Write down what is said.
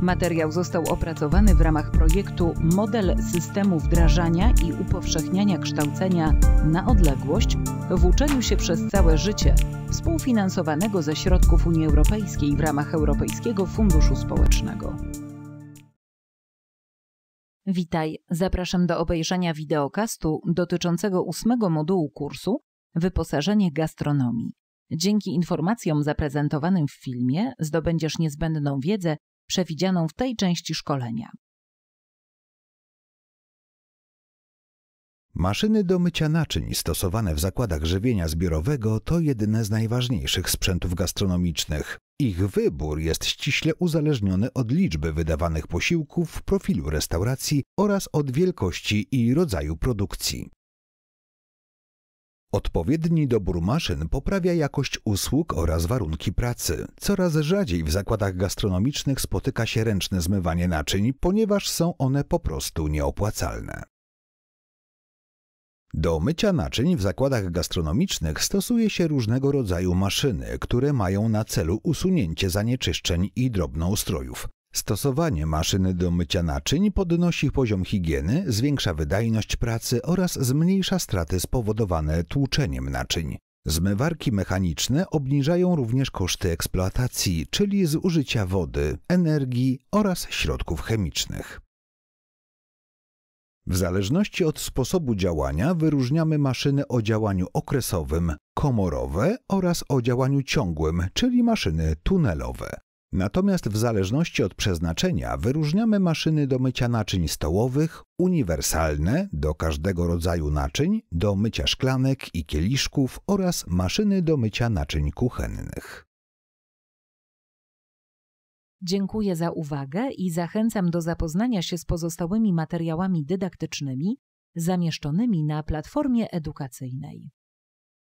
Materiał został opracowany w ramach projektu Model systemu wdrażania i upowszechniania kształcenia na odległość w uczeniu się przez całe życie, współfinansowanego ze środków Unii Europejskiej w ramach Europejskiego Funduszu Społecznego. Witaj, zapraszam do obejrzenia wideokastu dotyczącego ósmego modułu kursu Wyposażenie gastronomii. Dzięki informacjom zaprezentowanym w filmie zdobędziesz niezbędną wiedzę przewidzianą w tej części szkolenia. Maszyny do mycia naczyń stosowane w zakładach żywienia zbiorowego to jedne z najważniejszych sprzętów gastronomicznych. Ich wybór jest ściśle uzależniony od liczby wydawanych posiłków, profilu restauracji oraz od wielkości i rodzaju produkcji. Odpowiedni dobór maszyn poprawia jakość usług oraz warunki pracy. Coraz rzadziej w zakładach gastronomicznych spotyka się ręczne zmywanie naczyń, ponieważ są one po prostu nieopłacalne. Do mycia naczyń w zakładach gastronomicznych stosuje się różnego rodzaju maszyny, które mają na celu usunięcie zanieczyszczeń i drobnoustrojów. Stosowanie maszyny do mycia naczyń podnosi poziom higieny, zwiększa wydajność pracy oraz zmniejsza straty spowodowane tłuczeniem naczyń. Zmywarki mechaniczne obniżają również koszty eksploatacji, czyli zużycia wody, energii oraz środków chemicznych. W zależności od sposobu działania wyróżniamy maszyny o działaniu okresowym, komorowe oraz o działaniu ciągłym, czyli maszyny tunelowe. Natomiast w zależności od przeznaczenia wyróżniamy maszyny do mycia naczyń stołowych, uniwersalne do każdego rodzaju naczyń, do mycia szklanek i kieliszków oraz maszyny do mycia naczyń kuchennych. Dziękuję za uwagę i zachęcam do zapoznania się z pozostałymi materiałami dydaktycznymi zamieszczonymi na platformie edukacyjnej.